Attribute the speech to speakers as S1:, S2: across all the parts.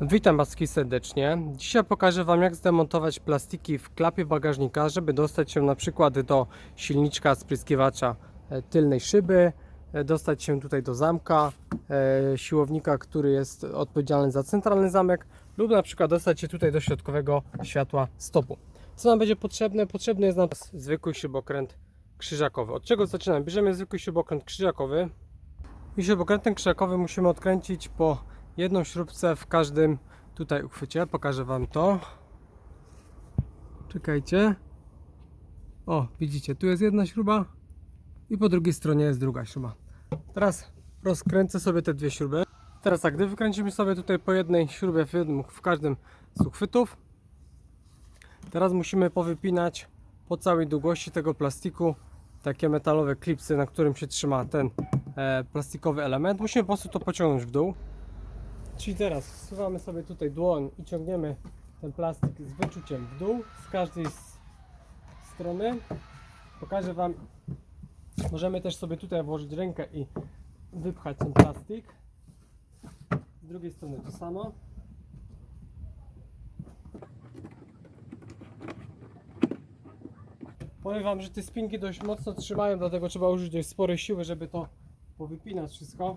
S1: Witam Was serdecznie. Dzisiaj pokażę Wam jak zdemontować plastiki w klapie bagażnika, żeby dostać się na przykład do silniczka spryskiwacza e, tylnej szyby, e, dostać się tutaj do zamka, e, siłownika, który jest odpowiedzialny za centralny zamek lub na przykład dostać się tutaj do środkowego światła stopu. Co nam będzie potrzebne? Potrzebny jest nam zwykły śrubokręt krzyżakowy. Od czego zaczynamy? Bierzemy zwykły śrubokręt krzyżakowy i śrubokrętem krzyżakowym musimy odkręcić po jedną śrubce w każdym tutaj uchwycie. Pokażę Wam to. Czekajcie. O, widzicie, tu jest jedna śruba i po drugiej stronie jest druga śruba. Teraz rozkręcę sobie te dwie śruby. Teraz tak, gdy wykręcimy sobie tutaj po jednej śrubie w, jednym, w każdym z uchwytów, teraz musimy powypinać po całej długości tego plastiku takie metalowe klipsy, na którym się trzyma ten e, plastikowy element. Musimy po prostu to pociągnąć w dół. Czyli teraz wsuwamy sobie tutaj dłoń i ciągniemy ten plastik z wyczuciem w dół z każdej z strony. Pokażę Wam, możemy też sobie tutaj włożyć rękę i wypchać ten plastik. Z drugiej strony to samo. Powiem Wam, że te spinki dość mocno trzymają, dlatego trzeba użyć dość sporej siły, żeby to powypinać wszystko.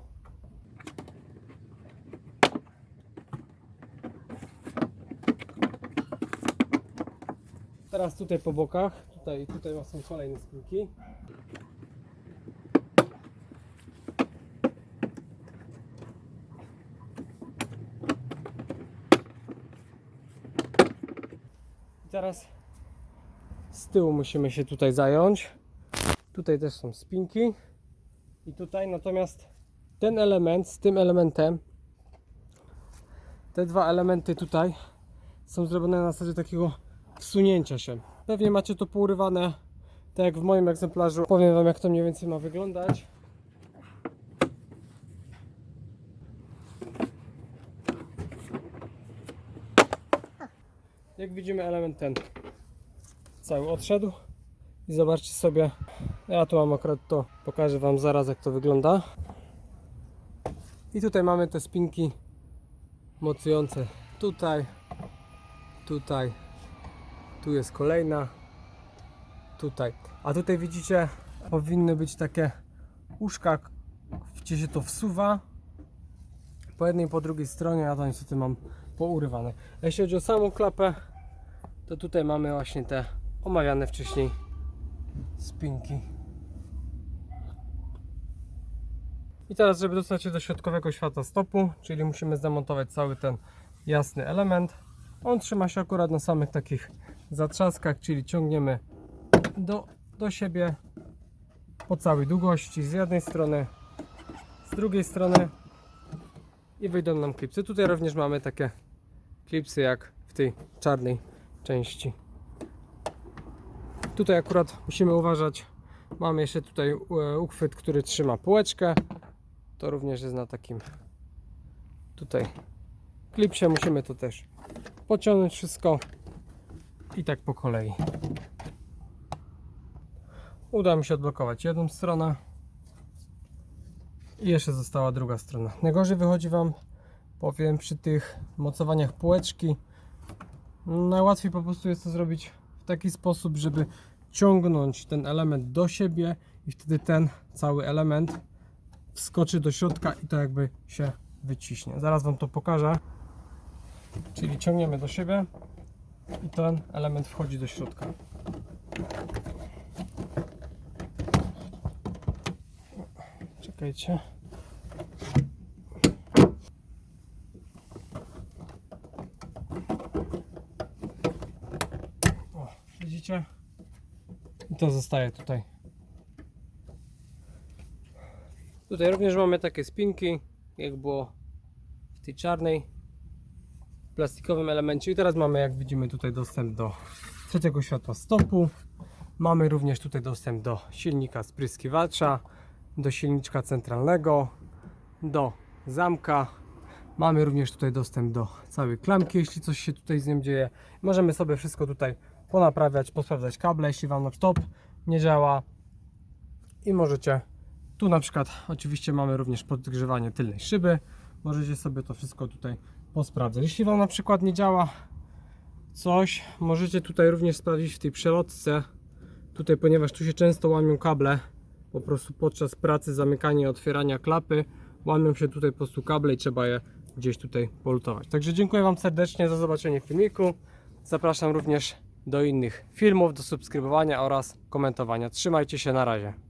S1: Teraz tutaj po bokach, tutaj, tutaj są kolejne spinki. I teraz z tyłu musimy się tutaj zająć. Tutaj też są spinki. I tutaj natomiast ten element z tym elementem, te dwa elementy tutaj są zrobione na zasadzie takiego wsunięcia się. Pewnie macie to pourywane, tak jak w moim egzemplarzu. Powiem Wam, jak to mniej więcej ma wyglądać. Jak widzimy, element ten cały odszedł. I zobaczcie sobie, ja tu mam akurat to, pokażę Wam zaraz, jak to wygląda. I tutaj mamy te spinki mocujące tutaj, tutaj, tu jest kolejna. Tutaj. A tutaj widzicie, powinny być takie uszka, gdzie się to wsuwa. Po jednej i po drugiej stronie, ja to niestety mam pourywane. Jeśli chodzi o samą klapę, to tutaj mamy właśnie te omawiane wcześniej spinki. I teraz, żeby dostać się do środkowego światła stopu, czyli musimy zamontować cały ten jasny element. On trzyma się akurat na samych takich zatrzaskach, czyli ciągniemy do, do siebie po całej długości z jednej strony, z drugiej strony i wyjdą nam klipsy. Tutaj również mamy takie klipsy jak w tej czarnej części. Tutaj akurat musimy uważać. Mamy jeszcze tutaj e, uchwyt, który trzyma półeczkę. To również jest na takim tutaj klipsie. Musimy to też pociągnąć wszystko i tak po kolei. Uda mi się odblokować jedną stronę i jeszcze została druga strona. Najgorzej wychodzi Wam, powiem, przy tych mocowaniach półeczki. Najłatwiej po prostu jest to zrobić w taki sposób, żeby ciągnąć ten element do siebie i wtedy ten cały element wskoczy do środka i to jakby się wyciśnie. Zaraz Wam to pokażę. Czyli ciągniemy do siebie i ten element wchodzi do środka. Czekajcie. O, widzicie? I to zostaje tutaj. Tutaj również mamy takie spinki, jak było w tej czarnej plastikowym elemencie. I teraz mamy, jak widzimy, tutaj dostęp do trzeciego światła stopu. Mamy również tutaj dostęp do silnika spryskiwacza, do silniczka centralnego, do zamka. Mamy również tutaj dostęp do całej klamki, jeśli coś się tutaj z nim dzieje. Możemy sobie wszystko tutaj ponaprawiać, posprawdzać kable, jeśli Wam na stop nie działa. I możecie, tu na przykład oczywiście mamy również podgrzewanie tylnej szyby. Możecie sobie to wszystko tutaj Jeśli Wam na przykład nie działa coś, możecie tutaj również sprawdzić w tej przelotce. Tutaj, ponieważ tu się często łamią kable, po prostu podczas pracy zamykania i otwierania klapy, łamią się tutaj po prostu kable i trzeba je gdzieś tutaj polutować. Także dziękuję Wam serdecznie za zobaczenie filmiku. Zapraszam również do innych filmów, do subskrybowania oraz komentowania. Trzymajcie się, na razie.